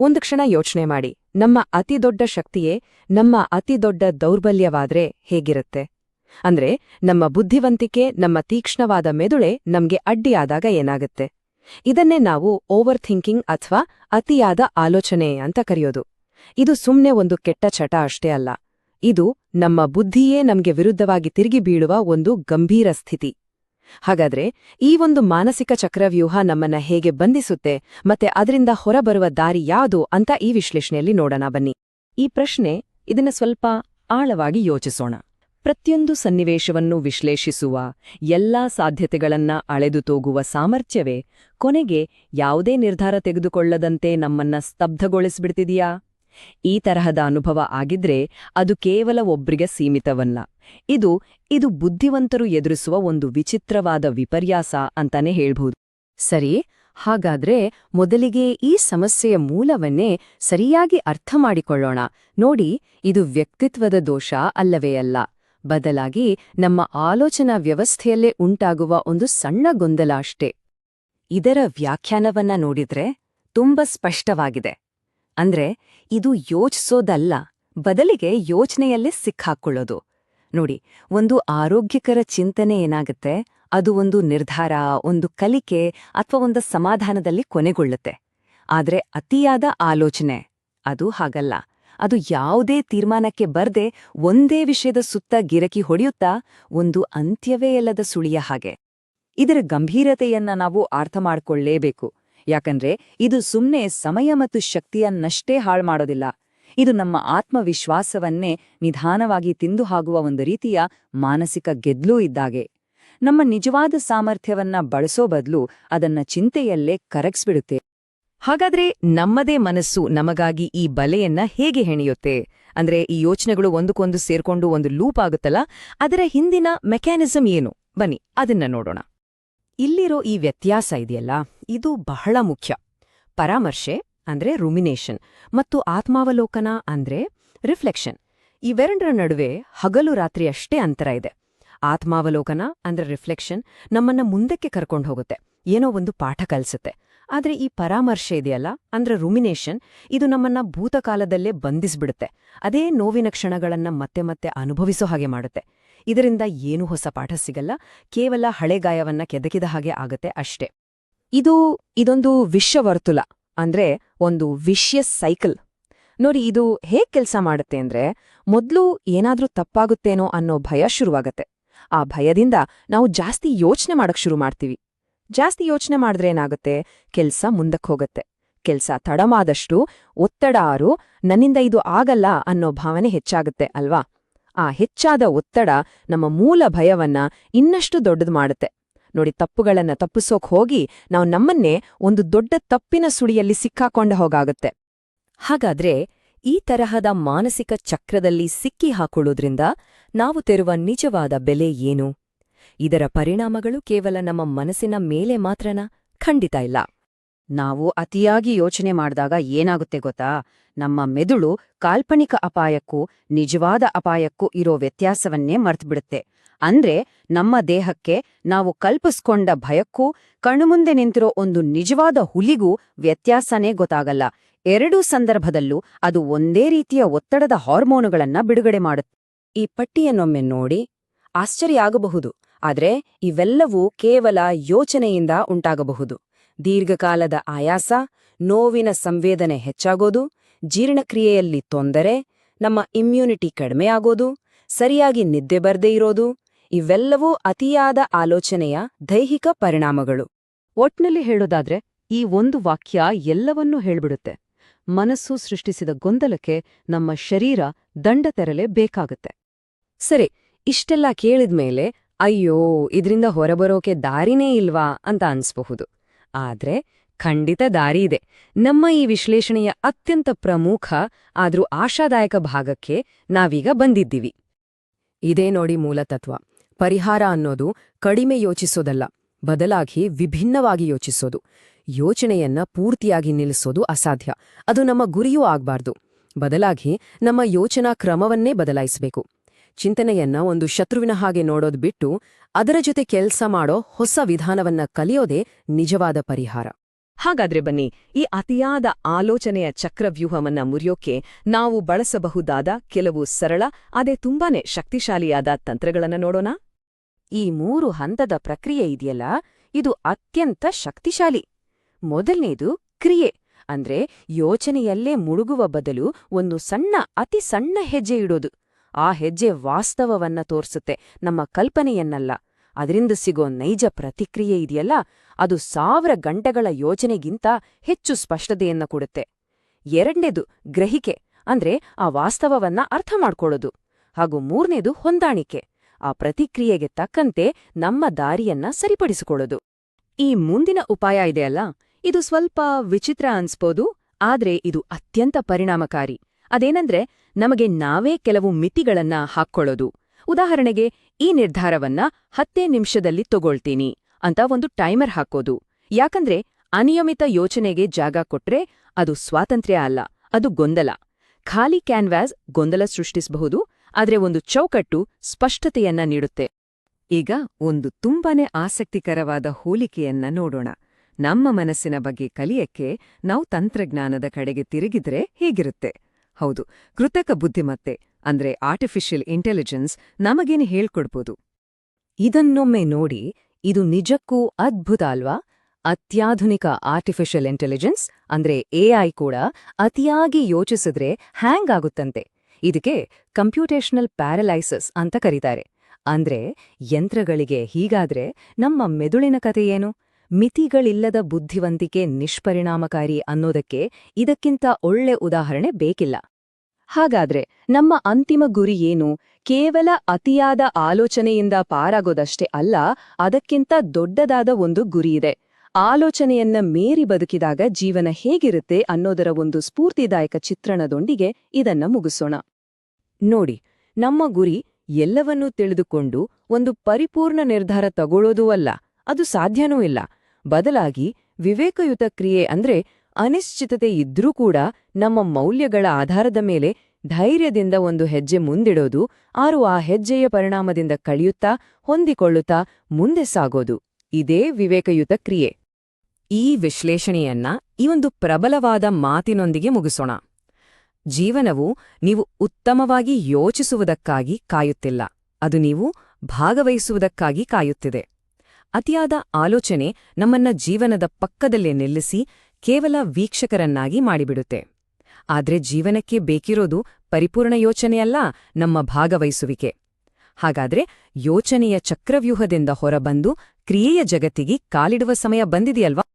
ಒಂದು ಕ್ಷಣ ಯೋಚನೆ ಮಾಡಿ, ನಮ್ಮ ಅತಿದೊಡ್ಡ ಶಕ್ತಿಯೇ ನಮ್ಮ ಅತಿದೊಡ್ಡ ದೌರ್ಬಲ್ಯವಾದ್ರೆ ಹೇಗಿರುತ್ತೆ? ಅಂದ್ರೆ ನಮ್ಮ ಬುದ್ಧಿವಂತಿಕೆ, ನಮ್ಮ ತೀಕ್ಷ್ಣವಾದ ಮೆದುಳೆ ನಮ್ಗೆ ಅಡ್ಡಿಯಾದಾಗ ಏನಾಗುತ್ತೆ? ಇದನ್ನೇ ನಾವು ಓವರ್ ಥಿಂಕಿಂಗ್ ಅಥವಾ ಅತಿಯಾದ ಆಲೋಚನೆ ಅಂತ ಕರೆಯೋದು. ಇದು ಸುಮ್ನೆ ಒಂದು ಕೆಟ್ಟ ಚಟ ಅಷ್ಟೇ ಅಲ್ಲ. ಇದು ನಮ್ಮ ಬುದ್ಧಿಯೇ ನಮ್ಗೆ ವಿರುದ್ಧವಾಗಿ ತಿರುಗಿ ಬೀಳುವ ಒಂದು ಗಂಭೀರ ಸ್ಥಿತಿ. ಹಾಗಾದ್ರೆ ಈ ಒಂದು ಮಾನಸಿಕ ಚಕ್ರವ್ಯೂಹ ನಮ್ಮನ್ನ ಹೇಗೆ ಬಂಧಿಸುತ್ತೆ ಮತ್ತೆ ಅದರಿಂದ ಹೊರಬರುವ ದಾರಿ ಯಾವುದು ಅಂತ ಈ ವಿಶ್ಲೇಷಣೆಯಲ್ಲಿ ನೋಡೋಣ ಬನ್ನಿ. ಈ ಪ್ರಶ್ನೆ ಇದನ್ನ ಸ್ವಲ್ಪ ಆಳವಾಗಿ ಯೋಚಿಸೋಣ. ಪ್ರತಿಯೊಂದು ಸನ್ನಿವೇಶವನ್ನು ವಿಶ್ಲೇಷಿಸುವ ಎಲ್ಲಾ ಸಾಧ್ಯತೆಗಳನ್ನ ಅಳೆದು ತೋಗುವ ಸಾಮರ್ಥ್ಯವೇ ಕೊನೆಗೆ ಯಾವುದೇ ನಿರ್ಧಾರ ತೆಗೆದುಕೊಳ್ಳದಂತೆ ನಮ್ಮನ್ನ ಸ್ತಬ್ಧಗೊಳಿಸ್ಬಿಡ್ತಿದೆಯಾ? ಈ ತರಹದ ಅನುಭವ ಆಗಿದ್ರೆ ಅದು ಕೇವಲ ಒಬ್ರಿಗೆ ಸೀಮಿತವಲ್ಲ. ಇದು ಇದು ಬುದ್ಧಿವಂತರು ಎದುರಿಸುವ ಒಂದು ವಿಚಿತ್ರವಾದ ವಿಪರ್ಯಾಸ ಅಂತಾನೆ ಹೇಳ್ಬಹುದು ಸರಿ, ಹಾಗಾದ್ರೆ ಮೊದಲಿಗೆ ಈ ಸಮಸ್ಯೆಯ ಮೂಲವನ್ನೇ ಸರಿಯಾಗಿ ಅರ್ಥ ಮಾಡಿಕೊಳ್ಳೋಣ. ನೋಡಿ, ಇದು ವ್ಯಕ್ತಿತ್ವದ ದೋಷ ಅಲ್ಲವೇ ಅಲ್ಲ. ಬದಲಾಗಿ ನಮ್ಮ ಆಲೋಚನಾ ವ್ಯವಸ್ಥೆಯಲ್ಲೇ ಉಂಟಾಗುವ ಒಂದು ಸಣ್ಣ ಗೊಂದಲ ಅಷ್ಟೇ. ಇದರ ವ್ಯಾಖ್ಯಾನವನ್ನ ನೋಡಿದ್ರೆ ತುಂಬ ಸ್ಪಷ್ಟವಾಗಿದೆ. ಅಂದ್ರೆ ಇದು ಯೋಚಿಸೋದಲ್ಲ, ಬದಲಿಗೆ ಯೋಚನೆಯಲ್ಲೇ ಸಿಕ್ಕಾಕೊಳ್ಳೋದು. ನೋಡಿ, ಒಂದು ಆರೋಗ್ಯಕರ ಚಿಂತನೆ ಏನಾಗುತ್ತೆ, ಅದು ಒಂದು ನಿರ್ಧಾರ, ಒಂದು ಕಲಿಕೆ ಅಥವಾ ಒಂದು ಸಮಾಧಾನದಲ್ಲಿ ಕೊನೆಗೊಳ್ಳುತ್ತೆ. ಆದ್ರೆ ಅತಿಯಾದ ಆಲೋಚನೆ, ಅದು ಹಾಗಲ್ಲ. ಅದು ಯಾವುದೇ ತೀರ್ಮಾನಕ್ಕೆ ಬರ್ದೆ ಒಂದೇ ವಿಷಯದ ಸುತ್ತ ಗಿರಕಿ ಹೊಡೆಯುತ್ತಾ ಒಂದು ಅಂತ್ಯವೇ ಇಲ್ಲದ ಸುಳಿಯ ಹಾಗೆ. ಇದರ ಗಂಭೀರತೆಯನ್ನ ನಾವು ಅರ್ಥ ಮಾಡ್ಕೊಳ್ಳೇಬೇಕು. ಯಾಕಂದ್ರೆ ಇದು ಸುಮ್ಮನೆ ಸಮಯ ಮತ್ತು ಶಕ್ತಿಯನ್ನಷ್ಟೇ ಹಾಳು ಮಾಡೋದಿಲ್ಲ ಇದು ನಮ್ಮ ಆತ್ಮವಿಶ್ವಾಸವನ್ನೇ ನಿಧಾನವಾಗಿ ತಿಂದು ಹಾಗುವ ಒಂದು ರೀತಿಯ ಮಾನಸಿಕ ಗೆದ್ಲೂ ಇದ್ದಾಗೆ. ನಮ್ಮ ನಿಜವಾದ ಸಾಮರ್ಥ್ಯವನ್ನ ಬಳಸೋ ಬದಲು ಅದನ್ನ ಚಿಂತೆಯಲ್ಲೇ ಕರಗಿಸ್ಬಿಡುತ್ತೆ. ಹಾಗಾದ್ರೆ ನಮ್ಮದೇ ಮನಸ್ಸು ನಮಗಾಗಿ ಈ ಬಲೆಯನ್ನ ಹೇಗೆ ಹೆಣೆಯುತ್ತೆ? ಅಂದ್ರೆ ಈ ಯೋಚನೆಗಳು ಒಂದಕ್ಕೊಂದು ಸೇರ್ಕೊಂಡು ಒಂದು ಲೂಪ್ ಆಗುತ್ತಲ್ಲ, ಅದರ ಹಿಂದಿನ ಮೆಕ್ಯಾನಿಸಂ ಏನು? ಬನ್ನಿ, ಅದನ್ನ ನೋಡೋಣ. ಇಲ್ಲಿರೋ ಈ ವ್ಯತ್ಯಾಸ ಇದೆಯಲ್ಲ, ಇದು ಬಹಳ ಮುಖ್ಯ. ಪರಾಮರ್ಶೆ ಅಂದ್ರೆ ರುಮಿನೇಷನ್ ಮತ್ತು ಆತ್ಮಾವಲೋಕನ ಅಂದ್ರೆ ರಿಫ್ಲೆಕ್ಷನ್ ಇವೆರಡರ ನಡುವೆ ಹಗಲು ರಾತ್ರಿ ಅಷ್ಟೇ ಅಂತರ ಇದೆ. ಆತ್ಮಾವಲೋಕನ ಅಂದ್ರೆ ರಿಫ್ಲೆಕ್ಷನ್ ನಮ್ಮನ್ನ ಮುಂದಕ್ಕೆ ಕರ್ಕೊಂಡು ಹೋಗುತ್ತೆ. ಏನೋ ಒಂದು ಪಾಠ ಕಲಿಸುತ್ತೆ. ಆದ್ರೆ ಈ ಪರಾಮರ್ಶೆ ಇದೆಯಲ್ಲ, ಅಂದ್ರೆ ರುಮಿನೇಷನ್ ಇದು ನಮ್ಮನ್ನ ಭೂತಕಾಲದಲ್ಲೇ ಬಂಧಿಸ್ಬಿಡುತ್ತೆ. ಅದೇ ನೋವಿನ ಕ್ಷಣಗಳನ್ನ ಮತ್ತೆ ಮತ್ತೆ ಅನುಭವಿಸೋ ಹಾಗೆ ಮಾಡುತ್ತೆ. ಇದರಿಂದ ಏನೂ ಹೊಸ ಪಾಠ ಸಿಗಲ್ಲ. ಕೇವಲ ಹಳೆಗಾಯವನ್ನ ಕೆದಕಿದ ಹಾಗೆ ಆಗತ್ತೆ ಅಷ್ಟೇ. ಇದು ಇದೊಂದು ವಿಶ್ವವರ್ತುಲ ಅಂದ್ರೆ ಒಂದು ವಿಷ್ಯ ಸೈಕಲ್. ನೋಡಿ, ಇದು ಹೇಗ್ ಕೆಲಸ ಮಾಡುತ್ತೆ ಅಂದ್ರೆ ಮೊದ್ಲು ಏನಾದ್ರೂ ತಪ್ಪಾಗುತ್ತೇನೋ ಅನ್ನೋ ಭಯ ಶುರುವಾಗತ್ತೆ. ಆ ಭಯದಿಂದ ನಾವು ಜಾಸ್ತಿ ಯೋಚನೆ ಮಾಡಕ್ ಶುರು ಮಾಡ್ತೀವಿ. ಜಾಸ್ತಿ ಯೋಚನೆ ಮಾಡಿದ್ರೆ ಏನಾಗುತ್ತೆ? ಕೆಲ್ಸ ಮುಂದಕ್ಕೆ ಹೋಗುತ್ತೆ. ಕೆಲ್ಸ ತಡಮಾದಷ್ಟು ಒತ್ತಡ ಆರು, ನನ್ನಿಂದ ಇದು ಆಗಲ್ಲ ಅನ್ನೋ ಭಾವನೆ ಹೆಚ್ಚಾಗುತ್ತೆ, ಅಲ್ವಾ? ಆ ಹೆಚ್ಚಾದ ಒತ್ತಡ ನಮ್ಮ ಮೂಲ ಭಯವನ್ನ ಇನ್ನಷ್ಟು ದೊಡ್ಡದು ಮಾಡುತ್ತೆ. ನೋಡಿ, ತಪ್ಪುಗಳನ್ನ ತಪ್ಪಿಸೋಕ್ ಹೋಗಿ ನಾವು ನಮ್ಮನ್ನೇ ಒಂದು ದೊಡ್ಡ ತಪ್ಪಿನ ಸುಳಿಯಲ್ಲಿ ಸಿಕ್ಕಾಕೊಂಡ ಹೋಗಾಗುತ್ತೆ. ಹಾಗಾದ್ರೆ ಈ ತರಹದ ಮಾನಸಿಕ ಚಕ್ರದಲ್ಲಿ ಸಿಕ್ಕಿ ಹಾಕೊಳ್ಳೋದ್ರಿಂದ ನಾವು ತೆರುವ ನಿಜವಾದ ಬೆಲೆ ಏನು? ಇದರ ಪರಿಣಾಮಗಳು ಕೇವಲ ನಮ್ಮ ಮನಸ್ಸಿನ ಮೇಲೆ ಮಾತ್ರನ? ಖಂಡಿತ ಇಲ್ಲ. ನಾವು ಅತಿಯಾಗಿ ಯೋಚನೆ ಮಾಡಿದಾಗ ಏನಾಗುತ್ತೆ ಗೊತ್ತಾ? ನಮ್ಮ ಮೆದುಳು ಕಾಲ್ಪನಿಕ ಅಪಾಯಕ್ಕೂ, ನಿಜವಾದ ಅಪಾಯಕ್ಕೂ ಇರೋ ವ್ಯತ್ಯಾಸವನ್ನೇ ಮರ್ತ್ಬಿಡುತ್ತೆ. ಅಂದ್ರೆ ನಮ್ಮ ದೇಹಕ್ಕೆ ನಾವು ಕಲ್ಪಿಸ್ಕೊಂಡ ಭಯಕ್ಕೂ ಕಣ್ಣುಮುಂದೆ ನಿಂತಿರೋ ಒಂದು ನಿಜವಾದ ಹುಲಿಗೂ ವ್ಯತ್ಯಾಸನೇ ಗೊತ್ತಾಗಲ್ಲ. ಎರಡೂ ಸಂದರ್ಭದಲ್ಲೂ ಅದು ಒಂದೇ ರೀತಿಯ ಒತ್ತಡದ ಹಾರ್ಮೋನುಗಳನ್ನ ಬಿಡುಗಡೆ ಮಾಡುತ್ತೆ. ಈ ಪಟ್ಟಿಯನ್ನೊಮ್ಮೆ ನೋಡಿ ಆಶ್ಚರ್ಯ ಆಗಬಹುದು. ಆದರೆ ಇವೆಲ್ಲವೂ ಕೇವಲ ಯೋಚನೆಯಿಂದ ಉಂಟಾಗಬಹುದು. ದೀರ್ಘಕಾಲದ ಆಯಾಸ, ನೋವಿನ ಸಂವೇದನೆ ಹೆಚ್ಚಾಗೋದು, ಜೀರ್ಣಕ್ರಿಯೆಯಲ್ಲಿ ತೊಂದರೆ, ನಮ್ಮ ಇಮ್ಯುನಿಟಿ ಕಡಿಮೆಯಾಗೋದು ಸರಿಯಾಗಿ ನಿದ್ದೆ ಬರ್ದೇ ಇರೋದು, ಇವೆಲ್ಲವೂ ಅತಿಯಾದ ಆಲೋಚನೆಯ ದೈಹಿಕ ಪರಿಣಾಮಗಳು. ಒಟ್ನಲ್ಲಿ ಹೇಳೋದಾದ್ರೆ, ಈ ಒಂದು ವಾಕ್ಯ ಎಲ್ಲವನ್ನೂ ಹೇಳ್ಬಿಡುತ್ತೆ. ಮನಸ್ಸು ಸೃಷ್ಟಿಸಿದ ಗೊಂದಲಕ್ಕೆ ನಮ್ಮ ಶರೀರ ದಂಡ ತೆರಲೆ ಬೇಕಾಗುತ್ತೆ ಸರಿ, ಇಷ್ಟೆಲ್ಲ ಕೇಳಿದ್ಮೇಲೆ, ಅಯ್ಯೋ, ಇದ್ರಿಂದ ಹೊರಬರೋಕೆ ದಾರಿನೇ ಇಲ್ವಾ ಅಂತ ಅನ್ಸ್ಬಹುದು. ಆದ್ರೆ ಖಂಡಿತ ದಾರಿ ಇದೆ. ನಮ್ಮ ಈ ವಿಶ್ಲೇಷಣೆಯ ಅತ್ಯಂತ ಪ್ರಮುಖ, ಆದ್ರೂ ಆಶಾದಾಯಕ ಭಾಗಕ್ಕೆ ನಾವೀಗ ಬಂದಿದ್ದೀವಿ. ಇದೇ ನೋಡಿ ಮೂಲತತ್ವ ಪರಿಹಾರ ಅನ್ನೋದು ಕಡಿಮೆ ಯೋಚಿಸೋದಲ್ಲ, ಬದಲಾಗಿ ವಿಭಿನ್ನವಾಗಿ ಯೋಚಿಸೋದು. ಯೋಚನೆಯನ್ನ ಪೂರ್ತಿಯಾಗಿ ನಿಲ್ಲಿಸೋದು ಅಸಾಧ್ಯ. ಅದು ನಮ್ಮ ಗುರಿಯೂ ಆಗ್ಬಾರ್ದು. ಬದಲಾಗಿ ನಮ್ಮ ಯೋಚನಾ ಕ್ರಮವನ್ನೇ ಬದಲಾಯಿಸಬೇಕು. ಚಿಂತನೆಯನ್ನ ಒಂದು ಶತ್ರುವಿನ ಹಾಗೆ ನೋಡೋದು ಬಿಟ್ಟು ಅದರ ಜೊತೆ ಕೆಲಸ ಮಾಡೋ ಹೊಸ ವಿಧಾನವನ್ನ ಕಲಿಯೋದೇ ನಿಜವಾದ ಪರಿಹಾರ. ಹಾಗಾದ್ರೆ ಬನ್ನಿ, ಈ ಅತಿಯಾದ ಆಲೋಚನೆಯ ಚಕ್ರವ್ಯೂಹವನ್ನ ಮುರಿಯೋಕೆ ನಾವು ಬಳಸಬಹುದಾದ ಕೆಲವು ಸರಳ, ಅದೇ ತುಂಬಾನೇ ಶಕ್ತಿಶಾಲಿಯಾದ ತಂತ್ರಗಳನ್ನ ನೋಡೋಣ? ಈ ಮೂರು ಹಂತದ ಪ್ರಕ್ರಿಯೆ ಇದೆಯಲ್ಲ, ಇದು ಅತ್ಯಂತ ಶಕ್ತಿಶಾಲಿ. ಮೊದಲನೇದು ಕ್ರಿಯೆ, ಅಂದ್ರೆ ಯೋಚನೆಯಲ್ಲೇ ಮುಳುಗುವ ಬದಲು ಒಂದು ಸಣ್ಣ, ಅತಿ ಸಣ್ಣ ಹೆಜ್ಜೆ ಇಡೋದು. ಆ ಹೆಜ್ಜೆ ವಾಸ್ತವವನ್ನ ತೋರಿಸುತ್ತೆ, ನಮ್ಮ ಕಲ್ಪನೆಯನ್ನಲ್ಲ. ಅದರಿಂದ ಸಿಗೋ ನೈಜ ಪ್ರತಿಕ್ರಿಯೆ ಇದೆಯಲ್ಲ, ಅದು ಸಾವಿರ ಗಂಟೆಗಳ ಯೋಚನೆಗಿಂತ ಹೆಚ್ಚು ಸ್ಪಷ್ಟತೆಯನ್ನ ಕೊಡುತ್ತೆ. ಎರಡನೇದು ಗ್ರಹಿಕೆ, ಅಂದ್ರೆ ಆ ವಾಸ್ತವವನ್ನ ಅರ್ಥ ಮಾಡ್ಕೊಳ್ಳೋದು, ಹಾಗೂ ಮೂರನೇದು ಹೊಂದಾಣಿಕೆ, ಆ ಪ್ರತಿಕ್ರಿಯೆಗೆ ತಕ್ಕಂತೆ ನಮ್ಮ ದಾರಿಯನ್ನ ಸರಿಪಡಿಸಿಕೊಳ್ಳೋದು. ಈ ಮುಂದಿನ ಉಪಾಯ ಇದೆಯಲ್ಲ, ಇದು ಸ್ವಲ್ಪ ವಿಚಿತ್ರ ಅನ್ಸ್ಬೋದು, ಆದ್ರೆ ಇದು ಅತ್ಯಂತ ಪರಿಣಾಮಕಾರಿ. ಅದೇನಂದ್ರೆ, ನಮಗೆ ನಾವೇ ಕೆಲವು ಮಿತಿಗಳನ್ನ ಹಾಕ್ಕೊಳ್ಳೋದು. ಉದಾಹರಣೆಗೆ, ಈ ನಿರ್ಧಾರವನ್ನ ಹತ್ತೇ ನಿಮಿಷದಲ್ಲಿ ತಗೊಳ್ತೀನಿ ಅಂತ ಒಂದು ಟೈಮರ್ ಹಾಕೋದು. ಯಾಕಂದ್ರೆ, ಅನಿಯಮಿತ ಯೋಚನೆಗೆ ಜಾಗ ಕೊಟ್ರೆ ಅದು ಸ್ವಾತಂತ್ರ್ಯ ಅಲ್ಲ, ಅದು ಗೊಂದಲ. ಖಾಲಿ ಕ್ಯಾನ್ವಾಸ್ ಗೊಂದಲ ಸೃಷ್ಟಿಸಬಹುದು, ಆದರೆ ಒಂದು ಚೌಕಟ್ಟು ಸ್ಪಷ್ಟತೆಯನ್ನ ನೀಡುತ್ತೆ. ಈಗ ಒಂದು ತುಂಬಾನೇ ಆಸಕ್ತಿಕರವಾದ ಹೋಲಿಕೆಯನ್ನ ನೋಡೋಣ. ನಮ್ಮ ಮನಸ್ಸಿನ ಬಗ್ಗೆ ಕಲಿಯಕ್ಕೆ ನಾವು ತಂತ್ರಜ್ಞಾನದ ಕಡೆಗೆ ತಿರುಗಿದ್ರೆ ಹೇಗಿರುತ್ತೆ? ಹೌದು, ಕೃತಕ ಬುದ್ಧಿಮತ್ತೆ ಅಂದ್ರೆ ಆರ್ಟಿಫಿಷಿಯಲ್ ಇಂಟೆಲಿಜೆನ್ಸ್ ನಮಗೇನು ಹೇಳ್ಕೊಡ್ಬೋದು? ಇದನ್ನೊಮ್ಮೆ ನೋಡಿ, ಇದು ನಿಜಕ್ಕೂ ಅದ್ಭುತ ಅಲ್ವಾ? ಅತ್ಯಾಧುನಿಕ ಆರ್ಟಿಫಿಷಿಯಲ್ ಇಂಟೆಲಿಜೆನ್ಸ್ ಅಂದ್ರೆ ಎಐ ಕೂಡ ಅತಿಯಾಗಿ ಯೋಚಿಸಿದ್ರೆ ಹ್ಯಾಂಗ್ ಆಗುತ್ತಂತೆ. ಇದಕ್ಕೆ ಕಂಪ್ಯೂಟೇಷನಲ್ ಪ್ಯಾರಲೈಸಸ್ ಅಂತ ಕರೀತಾರೆ. ಅಂದ್ರೆ ಯಂತ್ರಗಳಿಗೆ ಹೀಗಾದ್ರೆ ನಮ್ಮ ಮೆದುಳಿನ ಕಥೆಯೇನು ಮಿತಿಗಳಿಲ್ಲದ ಬುದ್ಧಿವಂತಿಕೆ ನಿಷ್ಪರಿಣಾಮಕಾರಿ ಅನ್ನೋದಕ್ಕೆ ಇದಕ್ಕಿಂತ ಒಳ್ಳೆ ಉದಾಹರಣೆ ಬೇಕಿಲ್ಲ. ಹಾಗಾದ್ರೆ ನಮ್ಮ ಅಂತಿಮ ಗುರಿ ಏನು? ಕೇವಲ ಅತಿಯಾದ ಆಲೋಚನೆಯಿಂದ ಪಾರಾಗೋದಷ್ಟೇ ಅಲ್ಲ, ಅದಕ್ಕಿಂತ ದೊಡ್ಡದಾದ ಒಂದು ಗುರಿಯಿದೆ ಆಲೋಚನೆಯನ್ನ ಮೇರಿ ಬದುಕಿದಾಗ ಜೀವನ ಹೇಗಿರುತ್ತೆ ಅನ್ನೋದರ ಒಂದು ಸ್ಫೂರ್ತಿದಾಯಕ ಚಿತ್ರಣದೊಂದಿಗೆ ಇದನ್ನ ಮುಗಿಸೋಣ. ನೋಡಿ, ನಮ್ಮ ಗುರಿ ಎಲ್ಲವನ್ನೂ ತಿಳಿದುಕೊಂಡು ಒಂದು ಪರಿಪೂರ್ಣ ನಿರ್ಧಾರ ತಗೊಳ್ಳೋದೂ ಅಲ್ಲ, ಅದು ಸಾಧ್ಯನೂ ಇಲ್ಲ. ಬದಲಾಗಿ ವಿವೇಕಯುತ ಕ್ರಿಯೆ ಅಂದ್ರೆ ಅನಿಶ್ಚಿತತೆ ಇದ್ರೂ ಕೂಡ ನಮ್ಮ ಮೌಲ್ಯಗಳ ಆಧಾರದ ಮೇಲೆ ಧೈರ್ಯದಿಂದ ಒಂದು ಹೆಜ್ಜೆ ಮುಂದಿಡೋದು, ಆರು ಆ ಹೆಜ್ಜೆಯ ಪರಿಣಾಮದಿಂದ ಕಳೆಯುತ್ತಾ, ಹೊಂದಿಕೊಳ್ಳುತ್ತಾ ಮುಂದೆ ಸಾಗೋದು. ಇದೇ ವಿವೇಕಯುತ ಕ್ರಿಯೆ. ಈ ವಿಶ್ಲೇಷಣೆಯನ್ನ ಈ ಒಂದು ಪ್ರಬಲವಾದ ಮಾತಿನೊಂದಿಗೆ ಮುಗಿಸೋಣ. ಜೀವನವು ನೀವು ಉತ್ತಮವಾಗಿ ಯೋಚಿಸುವುದಕ್ಕಾಗಿ ಕಾಯುತ್ತಿಲ್ಲ. ಅದು ನೀವು ಭಾಗವಹಿಸುವುದಕ್ಕಾಗಿ ಕಾಯುತ್ತಿದೆ. ಅತಿಯಾದ ಆಲೋಚನೆ ನಮ್ಮನ್ನ ಜೀವನದ ಪಕ್ಕದಲ್ಲೇ ನಿಲ್ಲಿಸಿ ಕೇವಲ ವೀಕ್ಷಕರನ್ನಾಗಿ ಮಾಡಿಬಿಡುತ್ತೆ. ಆದ್ರೆ ಜೀವನಕ್ಕೆ ಬೇಕಿರೋದು ಪರಿಪೂರ್ಣ ಯೋಚನೆಯಲ್ಲ ನಮ್ಮ ಭಾಗವಹಿಸುವಿಕೆ. ಹಾಗಾದ್ರೆ ಯೋಚನೆಯ ಚಕ್ರವ್ಯೂಹದಿಂದ ಹೊರಬಂದು ಕ್ರಿಯೆಯ ಜಗತ್ತಿಗೆ ಕಾಲಿಡುವ ಸಮಯ ಬಂದಿದೆಯಲ್ವಾ?